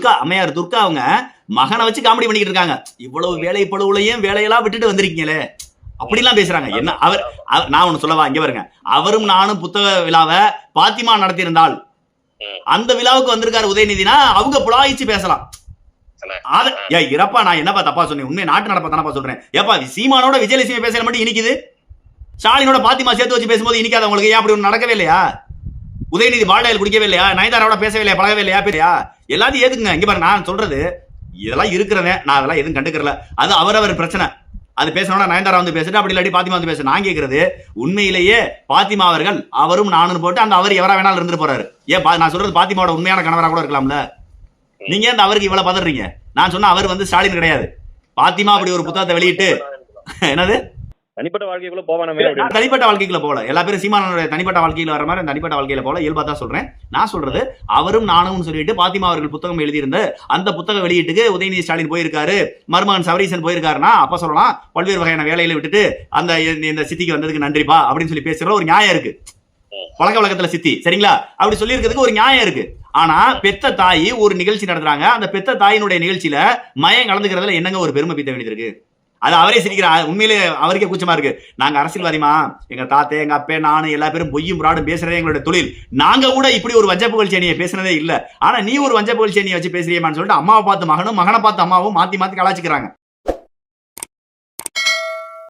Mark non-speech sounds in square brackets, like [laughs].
துர்கா அம்மையார் துர்கா அவங்க மகனை வச்சு காமெடி பண்ணிக்கிட்டு இருக்காங்க. இவ்வளவு வேலை பழுவுலையும் வேலையெல்லாம் விட்டுட்டு வந்திருக்கீங்களே. அப்படிலாம் பேசுறாங்க. என்ன அவர் நான் ஒண்ணு சொல்லவா? இங்க பாருங்க. அவரும் நானும் புத்தக விழாவை பாத்திமா நடத்தியிருந்தால். அந்த விழாவுக்கு வந்திருக்காரு உதயநிதினா அவங்க புலாயிச்சு பேசலாம். இறப்பா நான் என்னப்பா தப்பா சொன்னேன்? உண்மை நாட்டு நடப்பா தானப்பா சொல்றேன். ஏப்பா சீமானோட விஜயலட்சுமி பேசல மட்டும் இனிக்குது? ஸ்டாலினோட பாத்திமா சேர்த்து வச்சு பேசும்போது இனிக்காத. உங்களுக்கு ஏன் அப்படி ஒண்ணு நடக்கவே இல்லையா? உதயநிதி பால்டாயில் குடிக்கவே இல்லையா? நயன்தாராவோட பேசவே இல்லையா? பழகவே இல்லையா? பேரையா எல்லாத்தையும் ஏதுங்க இங்க பாரு நான் சொல்றது இதெல்லாம் இருக்கிறவன். நான் அதெல்லாம் எதுவும் கண்டுக்கிறல. அது அவரவர் பிரச்சனை. அது பேசணும்னா நயன்தாரா வந்து பேசிட்டு அப்படி இல்லாட்டி பாத்திமா வந்து பேச. நான் கேட்கறது உண்மையிலேயே பாத்திமா அவர்கள் அவரும் நானும் போட்டு அந்த அவர் எவரா வேணாலும் இருந்துட்டு போறாரு. ஏன் பா- நான் சொல்றது பாத்திமாவோட உண்மையான கணவரா கூட இருக்கலாம்ல? நீங்க ஏன் இந்த அவருக்கு இவ்வளவு பதறீங்க? நான் சொன்ன அவர் வந்து ஸ்டாலின் கிடையாது. பாத்திமா அப்படி ஒரு புத்தகத்தை வெளியிட்டு [laughs] என்னது? தனிப்பட்ட வாழ்க்கைக்குள்ள நான் தனிப்பட்ட வாழ்க்கைக்குள்ள போகல. எல்லா பேரும் சீமானோட தனிப்பட்ட வாழ்க்கையில வர மாதிரி தனிப்பட்ட வாழ்க்கையில போல இயல்பா தான் சொல்றேன். நான் சொல்றது அவரும் நானும் சொல்லிட்டு பாத்திமா அவர்கள் புத்தகம் எழுதியிருந்த அந்த புத்தக வெளியீட்டுக்கு உதயநிதி ஸ்டாலின் போயிருக்காரு. மருமகன் சவரீசன் போயிருக்காருன்னா அப்ப சொல்லலாம் பல்வேறு வகையான வேலையில விட்டுட்டு அந்த இந்த- இந்த சித்திக்கு வந்ததுக்கு நன்றிப்பா அப்படின்னு சொல்லி பேசுற ஒரு நியாயம் இருக்கு. பழக்க வழக்கத்துல சித்தி சரிங்களா? அப்படி சொல்லியிருக்கிறதுக்கு ஒரு நியாயம் இருக்கு. ஆனா பெத்த தாய் ஒரு நிகழ்ச்சி நடத்துறாங்க. அந்த பெத்த தாயினுடைய நிகழ்ச்சியில மயம் கலந்துக்கிறதுல என்னங்க ஒரு பெருமை பீத்த வேண்டியது இருக்கு அது அவரே சிரிக்கிறார். உண்மையிலே அவருக்கே கூச்சமா இருக்கு. நாங்க அரசியல்வாதிமா எங்க தாத்தே எங்க அப்பே நானும் எல்லா பேரும் பொய்யும் புராடும் பேசுறதே எங்களோட தொழில். நாங்க கூட இப்படி ஒரு வஞ்ச புகழ் சேனியை பேசுனதே இல்ல. ஆனா நீ ஒரு வஞ்ச புகழ் சேனியை வச்சு பேசுறியமான்னு சொல்லிட்டு அம்மாவை பார்த்து மகனும் மகனை பார்த்து அம்மாவும் மாத்தி மாத்தி கலாச்சிக்கிறாங்க